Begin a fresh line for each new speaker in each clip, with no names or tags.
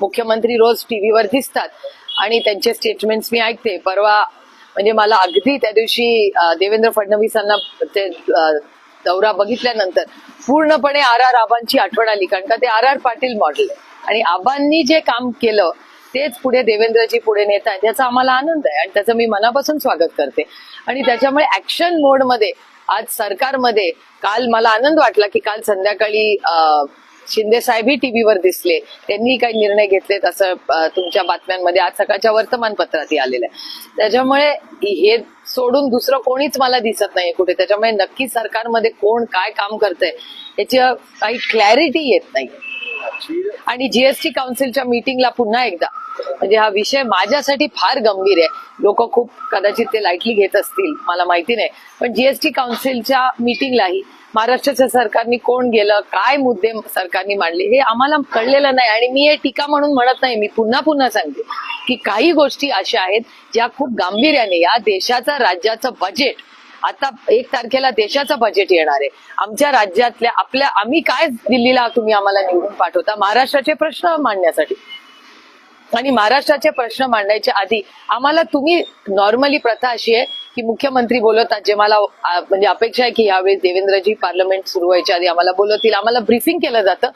मुख्यमंत्री रोज टीव्हीवर दिसतात. आणि त्यांचे स्टेटमेंट्स मी ऐकते. परवा म्हणजे मला अगदी त्या दिवशी देवेंद्र फडणवीसांना ते दौरा बघितल्यानंतर पूर्णपणे आर आर आबांची आठवण आली. कारण का ते आर आर पाटील मॉडेल आहे. आणि आबांनी जे काम केलं तेच पुढे देवेंद्रजी पुढे नेत आहेत याचा आम्हाला आनंद आहे. आणि त्याचं मी मनापासून स्वागत करते. आणि त्याच्यामुळे ऍक्शन मोडमध्ये आज सरकारमध्ये काल मला आनंद वाटला की काल संध्याकाळी शिंदे साहेबही टीव्हीवर दिसले. त्यांनी काही निर्णय घेतलेत असं तुमच्या बातम्यांमध्ये आज सकाळच्या वर्तमानपत्रातही आलेलं आहे. त्याच्यामुळे हे सोडून दुसरं कोणीच मला दिसत नाही कुठे. त्याच्यामुळे नक्की सरकारमध्ये कोण काय काम करतंय याची काही क्लॅरिटी येत नाही आणि जीएसटी काउन्सिलच्या मीटिंगला पुन्हा एकदा. म्हणजे हा विषय माझ्यासाठी फार गंभीर आहे. लोक खूप कदाचित ते लाईटली घेत असतील मला माहिती नाही. पण जीएसटी काउन्सिलच्या मीटिंगलाही महाराष्ट्राच्या सरकारने कोण गेलं काय मुद्दे सरकारने मांडले हे आम्हाला कळलेलं नाही. आणि मी हे टीका म्हणून म्हणत नाही मी पुन्हा पुन्हा सांगते की काही गोष्टी अशा आहेत ज्या खूप गांभीर्याने या देशाचा राज्याचं बजेट आता एक तारखेला देशाचं बजेट येणार आहे. आमच्या राज्यातल्या आपल्या आम्ही काय दिल्लीला तुम्ही आम्हाला निवडून पाठवता? महाराष्ट्राचे प्रश्न मांडण्यासाठी. आणि महाराष्ट्राचे प्रश्न मांडायच्या आधी आम्हाला तुम्ही नॉर्मली प्रथा अशी आहे की मुख्यमंत्री बोलवतात जे मला म्हणजे अपेक्षा आहे की यावेळी देवेंद्रजी पार्लमेंट सुरू व्हायच्या आधी आम्हाला बोलवतील. आम्हाला ब्रीफिंग केलं जातं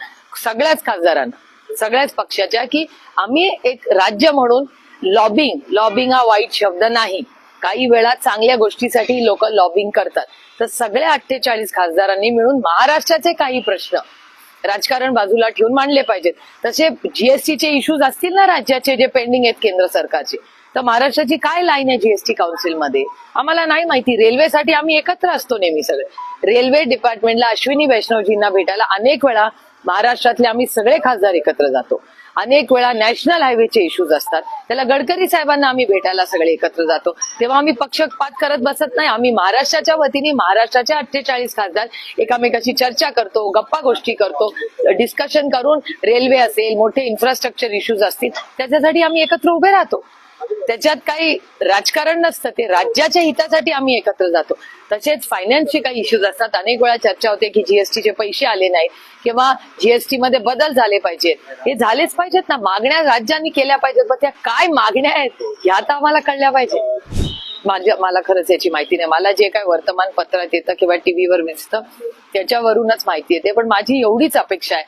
सगळ्याच खासदारांना सगळ्याच पक्षाच्या की आम्ही एक राज्य म्हणून लॉबिंग लॉबिंग हा वाईट शब्द नाही. काही वेळा चांगल्या गोष्टीसाठी लोक लॉबिंग करतात. तर सगळ्या अठ्ठेचाळीस खासदारांनी मिळून महाराष्ट्राचे काही प्रश्न राजकारण बाजूला ठेवून मांडले पाहिजेत. तसे जीएसटीचे इश्यूज असतील ना राज्याचे जे पेंडिंग आहेत केंद्र सरकारचे. तर महाराष्ट्राची काय लाईन आहे जीएसटी काउन्सिलमध्ये आम्हाला नाही माहिती. रेल्वेसाठी आम्ही एकत्र असतो नेहमी सगळे. रेल्वे डिपार्टमेंटला अश्विनी वैष्णवजींना भेटायला अनेक वेळा महाराष्ट्रातले आम्ही सगळे खासदार एकत्र जातो. अनेक वेळा नॅशनल हायवेचे इश्यूज असतात. त्याला गडकरी साहेबांना आम्ही भेटायला सगळे एकत्र जातो. तेव्हा आम्ही पक्षपात करत बसत नाही. आम्ही महाराष्ट्राच्या वतीने महाराष्ट्राच्या अठ्ठेचाळीस खासदार एकामेकाशी चर्चा करतो गप्पा गोष्टी करतो डिस्कशन करून रेल्वे असेल मोठे इन्फ्रास्ट्रक्चर इश्यूज असतील त्याच्यासाठी आम्ही एकत्र उभे राहतो. त्याच्यात काही राजकारण नसतं ते राज्याच्या हितासाठी आम्ही एकत्र जातो. तसेच फायनान्सचे काही इश्यूज असतात. अनेक वेळा चर्चा होते की जीएसटीचे पैसे आले नाहीत किंवा जीएसटी मध्ये बदल झाले पाहिजेत. हे झालेच पाहिजेत ना? मागण्या राज्यांनी केल्या पाहिजेत पण त्या काय मागण्या आहेत? ह्या तर आम्हाला कळल्या पाहिजे माझ्या मला खरंच याची माहिती नाही. मला जे काय वर्तमानपत्रात येतं किंवा टीव्हीवर दिसतं त्याच्यावरूनच माहिती येते. पण माझी एवढीच अपेक्षा आहे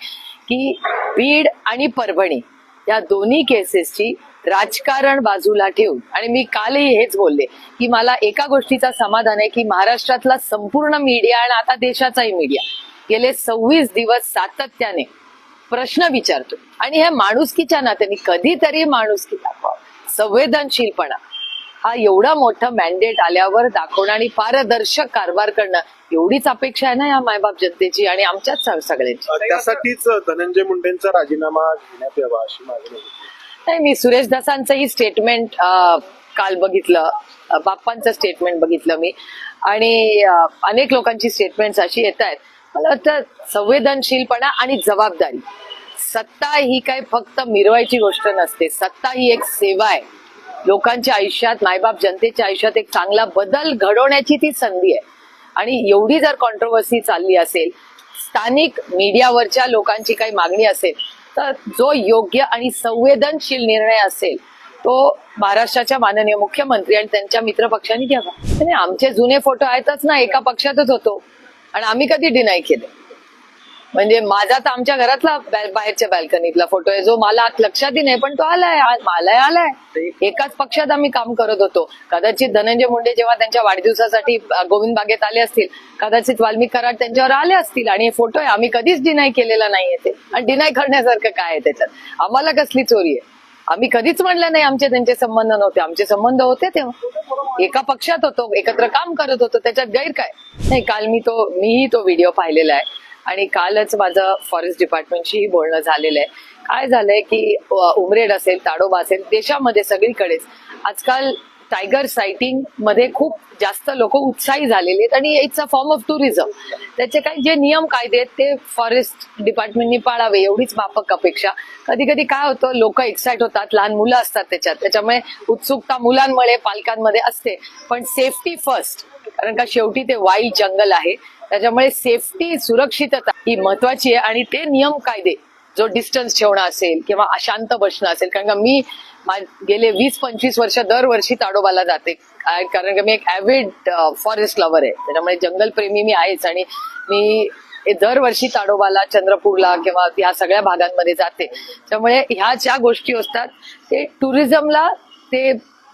की बीड आणि परभणी या दोन्ही केसेसची राजकारण बाजूला ठेवून. आणि मी कालही हेच बोलले की मला एका गोष्टीचा समाधान आहे की महाराष्ट्रातला संपूर्ण मीडिया आणि आता देशाचाही मीडिया गेले सव्वीस दिवस सातत्याने प्रश्न विचारतो. आणि हे माणुसकीच्या नात्याने कधीतरी माणुसकी दाखवा. संवेदनशीलपणा. हा एवढा मोठा मॅन्डेट आल्यावर दाखवणं आणि पारदर्शक कारभार करणं एवढीच अपेक्षा आहे ना या मायबाप जनतेची आणि आमच्याच सगळ्यांची?
त्यासाठीच धनंजय मुंडेंचा राजीनामा घेण्यात यावा अशी मागणी होती
नाही मी सुरेश दासांचंही स्टेटमेंट काल बघितलं. बाप्पांचं स्टेटमेंट बघितलं मी. आणि अनेक लोकांची स्टेटमेंट्स अशी येत आहेत मला वाटतं संवेदनशीलपणा आणि जबाबदारी. सत्ता ही काय फक्त मिरवायची गोष्ट नसते. सत्ता ही एक सेवा आहे. लोकांच्या आयुष्यात मायबाप जनतेच्या आयुष्यात एक चांगला बदल घडवण्याची ती संधी आहे. आणि एवढी जर कॉन्ट्रोवर्सी चालली असेल स्थानिक मीडियावरच्या लोकांची काही मागणी असेल तर जो योग्य आणि संवेदनशील निर्णय असेल तो महाराष्ट्राच्या माननीय मुख्यमंत्री आणि त्यांच्या मित्रपक्षांनी घ्यावा. आमचे जुने फोटो आहेतच ना एका पक्षातच होतो. आणि आम्ही कधी डिनाय केले. म्हणजे माझा तर आमच्या घरातला बाहेरच्या बॅल्कनीतला फोटो आहे. जो मला लक्षातही नाही पण तो आलाय मलाही आलाय. एकाच पक्षात आम्ही काम करत होतो. कदाचित धनंजय मुंडे जेव्हा त्यांच्या वाढदिवसासाठी गोविंद बागेत आले असतील कदाचित वाल्मिक कराड त्यांच्यावर आले असतील आणि हे फोटो आहे आम्ही कधीच डिनाय केलेला नाहीये ते. आणि डिनाय करण्यासारखं काय आहे त्याच्यात? आम्हाला कसली चोरी आहे? आम्ही कधीच म्हणलं नाही आमचे त्यांचे संबंध नव्हते. आमचे संबंध होते तेव्हा. एका पक्षात होतो एकत्र काम करत होतो त्याच्यात गैर काय? नाही काल मी तो मीही तो व्हिडिओ पाहिलेला आहे. आणि कालच माझं फॉरेस्ट डिपार्टमेंटशीही बोलणं झालेलं आहे. काय झालंय की उमरेड असेल ताडोबा असेल देशामध्ये सगळीकडेच आजकाल टायगर सायटिंगमध्ये खूप जास्त लोक उत्साही झालेले आहेत आणि it's a form of tourism त्याचे काही जे नियम कायदे आहेत ते फॉरेस्ट डिपार्टमेंटनी पाळावे एवढीच माफक अपेक्षा. कधी कधी काय होतं लोक एक्साइट होतात लहान मुलं असतात त्याच्यात. त्याच्यामुळे उत्सुकता मुलांमुळे पालकांमध्ये असते. पण सेफ्टी फर्स्ट कारण का शेवटी ते वाईल्ड जंगल आहे. त्याच्यामुळे सेफ्टी सुरक्षितता ही महत्वाची आहे. आणि ते नियम कायदे जो डिस्टन्स ठेवणं असेल किंवा अशांत बसणं असेल. कारण का मी मा- गेले वीस पंचवीस वर्ष दरवर्षी ताडोबाला जाते. कारण का मी एक ॲव्हिड फॉरेस्ट लवर आहे. त्याच्यामुळे जंगलप्रेमी मी आहेच. आणि मी दरवर्षी ताडोबाला चंद्रपूरला किंवा ह्या सगळ्या भागांमध्ये जाते. त्यामुळे ह्या ज्या गोष्टी असतात ते टुरिझमला ते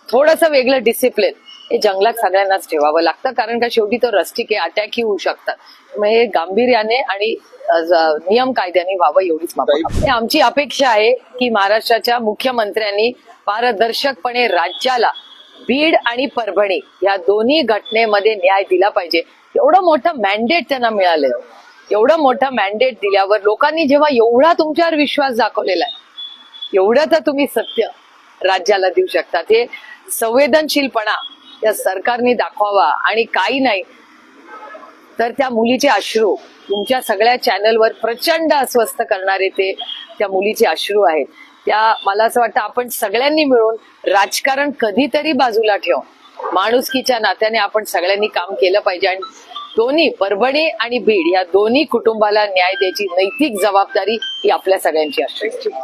थोडंसं वेगळं डिसिप्लिन हे जंगलात सगळ्यांनाच ठेवावं लागतं कारण का शेवटी तो रस्टिक अटॅकही होऊ शकतात. त्यामुळे हे गांभीर्याने आणि नियम कायद्याने व्हावं एवढीच मागणी. आमची अपेक्षा आहे की महाराष्ट्राच्या मुख्यमंत्र्यांनी पारदर्शकपणे राज्याला बीड आणि परभणी या दोन्ही घटनेमध्ये न्याय दिला पाहिजे. एवढं मोठं मॅन्डेट त्यांना मिळालं. एवढं मोठं मॅन्डेट दिल्यावर लोकांनी जेव्हा एवढा तुमच्यावर विश्वास दाखवलेला आहे एवढं तर तुम्ही सत्य राज्याला देऊ शकतात हे संवेदनशीलपणा त्या सरकारने दाखवावा आणि काही नाही तर त्या मुलीचे अश्रू तुमच्या सगळ्या चॅनलवर प्रचंड अस्वस्थ करणारे ते त्या मुलीचे अश्रू आहेत. त्या मला असं वाटतं आपण सगळ्यांनी मिळून राजकारण कधीतरी बाजूला ठेवून माणुसकीच्या नात्याने आपण सगळ्यांनी काम केलं पाहिजे आणि दोन्ही परभणी आणि बीड या दोन्ही कुटुंबाला न्याय द्यायची नैतिक जबाबदारी ही आपल्या सगळ्यांची असते.